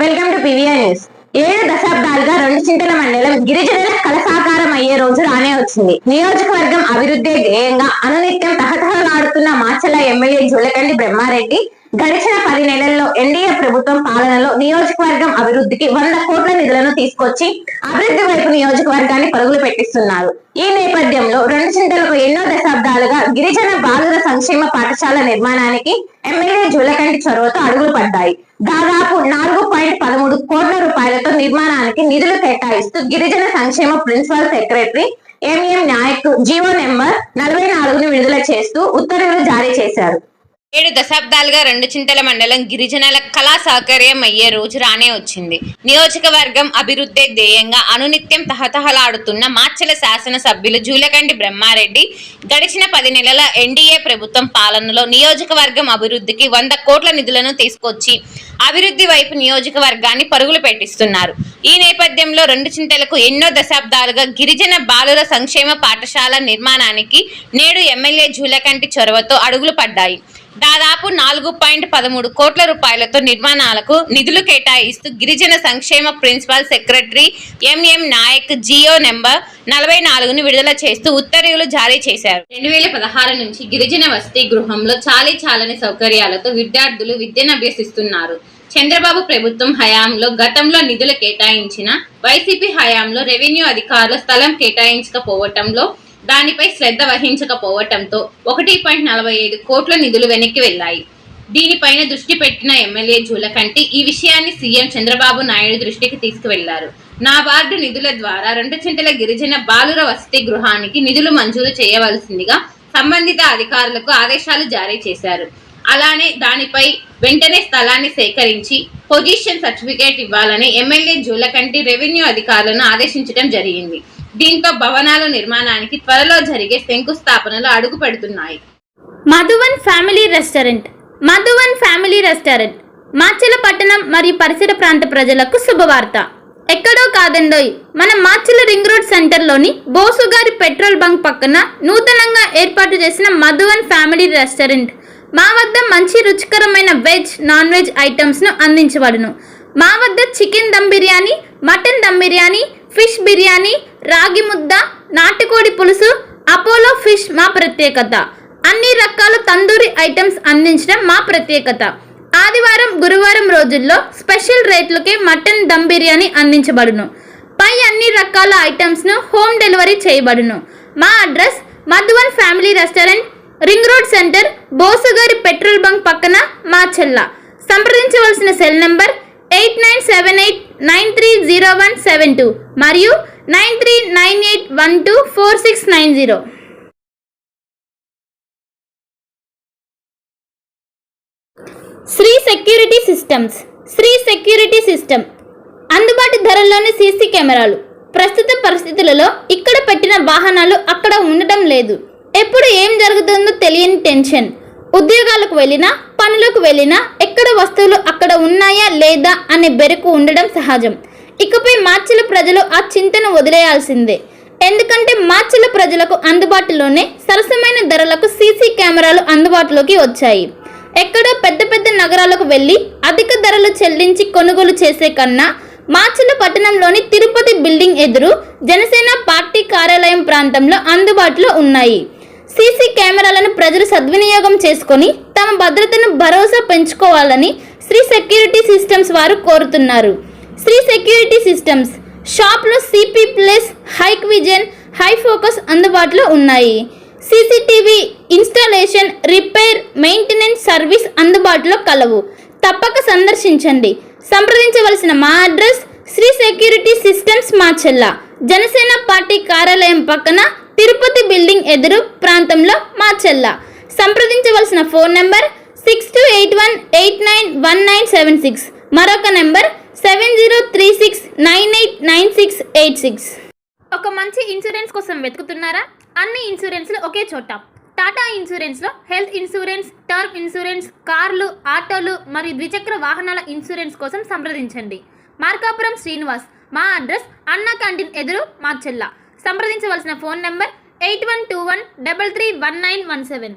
Welcome to PVR news. ఏడు దశాబ్దాలుగా రెండు చింతల మండలం గిరిజనుల కలసాకారం అయ్యే రోజు రానే వచ్చింది. నియోజకవర్గం అభివృద్ధి ధ్యేయంగా అనునిత్యం తహతహలాడుతున్న మాచల ఎమ్మెల్యే జులకండి బ్రహ్మారెడ్డి గడిచిన పది నెలల్లో ఎన్డీఏ ప్రభుత్వం పాలనలో నియోజకవర్గం అభివృద్ధికి వంద కోట్ల నిధులను తీసుకొచ్చి అభివృద్ధి వైపు నియోజకవర్గాన్ని పరుగులు పెట్టిస్తున్నారు. ఈ నేపథ్యంలో రెండు చింతలకు ఎన్నో దశాబ్దాలుగా గిరిజన బాలుర సంక్షేమ పాఠశాల నిర్మాణానికి ఎమ్మెల్యే జూలకంటి చొరవతో అడుగులు పడ్డాయి. దాదాపు నాలుగు పాయింట్ పదమూడు కోట్ల రూపాయలతో నిర్మాణానికి నిధులు కేటాయిస్తూ గిరిజన సంక్షేమ principal secretary M M Nayak G O number నలభై నాలుగును విడుదల చేస్తూ ఉత్తర్వులు జారీ చేశారు. ఏడు దశాబ్దాలుగా రెండు చింతల మండలం గిరిజనుల కళా సౌకర్యం అయ్యే రోజు రానే వచ్చింది. నియోజకవర్గం అభివృద్ధి ధ్యేయంగా అనునిత్యం తహతహలాడుతున్న మాచల శాసనసభ్యులు జూలకండి బ్రహ్మారెడ్డి గడిచిన పది నెలల ఎన్డీఏ ప్రభుత్వం పాలనలో నియోజకవర్గం అభివృద్ధికి వంద కోట్ల నిధులను తీసుకొచ్చి అభివృద్ధి వైపు నియోజకవర్గాన్ని పరుగులు పెట్టిస్తున్నారు. ఈ నేపథ్యంలో రెండు చింతలకు ఎన్నో దశాబ్దాలుగా గిరిజన బాలుర సంక్షేమ పాఠశాల నిర్మాణానికి నేడు ఎమ్మెల్యే జూలకంటి చొరవతో అడుగులు పడ్డాయి. దాదాపు నాలుగు పాయింట్ పదమూడు కోట్ల రూపాయలతో నిర్మాణాలకు నిధులు కేటాయిస్తూ గిరిజన సంక్షేమ principal secretary M M Nayak G O number నలభై నాలుగును విడుదల చేస్తూ ఉత్తర్వులు జారీ చేశారు. రెండు వేల పదహారు నుంచి గిరిజన వసతి గృహంలో చాలీ చాలని సౌకర్యాలతో విద్యార్థులు విద్యను అభ్యసిస్తున్నారు. చంద్రబాబు ప్రభుత్వం హయాంలో గతంలో నిధులు కేటాయించిన వైసీపీ హయాంలో రెవెన్యూ అధికారుల స్థలం కేటాయించకపోవటంలో దానిపై శ్రద్ధ వహించకపోవటంతో ఒకటి పాయింట్ నలభై ఐదు కోట్ల నిధులు వెనక్కి వెళ్ళాయి. దీనిపైన దృష్టి పెట్టిన ఎమ్మెల్యే జూలకంటి ఈ విషయాన్ని సీఎం చంద్రబాబు నాయుడు దృష్టికి తీసుకువెళ్ళారు. నాబార్డు నిధుల ద్వారా రెండు చింతల గిరిజన బాలుర వసతి గృహానికి నిధులు మంజూరు చేయవలసిందిగా సంబంధిత అధికారులకు ఆదేశాలు జారీ చేశారు. అలానే దానిపై వెంటనే స్థలాన్ని సేకరించి పొజిషన్ సర్టిఫికేట్ ఇవ్వాలని ఎమ్మెల్యే జూలకంటి రెవెన్యూ అధికారులను ఆదేశించడం జరిగింది. దీంతో భవనాల నిర్మాణానికి త్వరలో జరిగే శంకుస్థాపనలు అడుగు పెడుతున్నాయి. Madhuvan family restaurant. Madhuvan family restaurant. Macherla పట్టణం మరియు పరిసర ప్రాంత ప్రజలకు శుభవార్త. ఎక్కడో కాదండోయ్ మన మాచెల రింగ్ రోడ్ సెంటర్లోని బోసు గారి పెట్రోల్ బంక్ పక్కన నూతనంగా ఏర్పాటు చేసిన మధువన్ ఫ్యామిలీ రెస్టారెంట్. మా వద్ద మంచి రుచికరమైన వెజ్ నాన్ వెజ్ ఐటమ్స్ను అందించబడును. మా వద్ద chicken dum biryani mutton dum biryani fish biryani రాగి ముద్ద నాటుకోడి పులుసు అపోలో ఫిష్ మా ప్రత్యేకత. అన్ని రకాల తందూరి ఐటమ్స్ అందించడం మా ప్రత్యేకత. ఆదివారం గురువారం రోజుల్లో స్పెషల్ రేట్లకే మటన్ దమ్ బిర్యానీ అందించబడును. పై అన్ని రకాల ఐటమ్స్ను హోమ్ డెలివరీ చేయబడును. మా address Madhuvan family restaurant ring road center బోసుగారి petrol bunk పక్కన మా చెల్ల. సంప్రదించవలసిన cell number eight nine seven eight nine three zero one seven two మరియు nine three nine eight one two four six nine zero. Shri security systems Shri security system. అందుబాటు ధరల్లోని CC కెమెరాలు. ప్రస్తుత పరిస్థితులలో ఇక్కడ పెట్టిన వాహనాలు అక్కడ ఉండటం లేదు. ఎప్పుడు ఏం జరుగుతుందో తెలియని టెన్షన్. ఉద్యోగాలకు వెళ్ళినా పనులకు వెళ్ళినా ఎక్కడ వస్తువులు అక్కడ ఉన్నాయా లేదా అనే బెరుకు ఉండడం సహజం. ఇకపై మార్చిల ప్రజలు ఆ చింతను వదిలేయాల్సిందే. ఎందుకంటే మార్చిల ప్రజలకు అందుబాటులోనే సరసమైన ధరలకు సీసీ కెమెరాలు అందుబాటులోకి వచ్చాయి. ఎక్కడో పెద్ద పెద్ద నగరాలకు వెళ్ళి అధిక ధరలు చెల్లించి కొనుగోలు చేసే కన్నా మార్చిల పట్టణంలోని తిరుపతి బిల్డింగ్ ఎదురు జనసేన పార్టీ కార్యాలయం ప్రాంతంలో అందుబాటులో ఉన్నాయి. సీసీ కెమెరాలను ప్రజలు సద్వినియోగం చేసుకొని తమ భద్రతను భరోసా పెంచుకోవాలని శ్రీ సెక్యూరిటీ సిస్టమ్స్ వారు కోరుతున్నారు. శ్రీ సెక్యూరిటీ సిస్టమ్స్ షాప్లో CP plus Hikvision hi focus అందుబాటులో ఉన్నాయి. CCTV installation repair maintenance service అందుబాటులో కలవు. తప్పక సందర్శించండి. సంప్రదించవలసిన మా address Shri security systems Macherla Janasena party కార్యాలయం పక్కన తిరుపతి బిల్డింగ్ ఎదురు ప్రాంతంలో మాచెల్ల సంప్రదించవలసిన phone number six two eight one eight nine one nine seven six. మరొక number seven zero three six nine eight nine six eight six. ఒక మంచి insurance కోసం వెతుకుతున్నారా? అన్ని ఇన్సూరెన్స్లు ఒకే చోట. టాటా ఇన్సూరెన్స్లో హెల్త్ ఇన్సూరెన్స్ టర్మ్ ఇన్సూరెన్స్ కార్లు ఆటోలు మరియు ద్విచక్ర వాహనాల ఇన్సూరెన్స్ కోసం సంప్రదించండి. మార్కాపురం శ్రీనివాస్. మా అడ్రస్ అన్న క్యాంటీన్ ఎదురు మార్చెల్ల సంప్రదించవలసిన phone number eight one two one double three one nine one seven.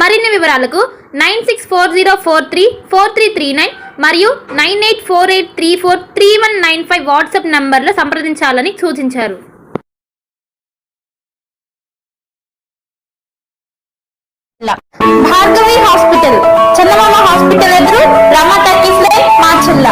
మరిన్ని వివరాలకు nine six four zero four three four three three nine మరియు nine eight four eight three four three one nine five WhatsApp నంబర్లో సంప్రదించాలని సూచించారు. Bhargavi hospital చందమామ hospital ఎదురు రమా talkies line Macherla.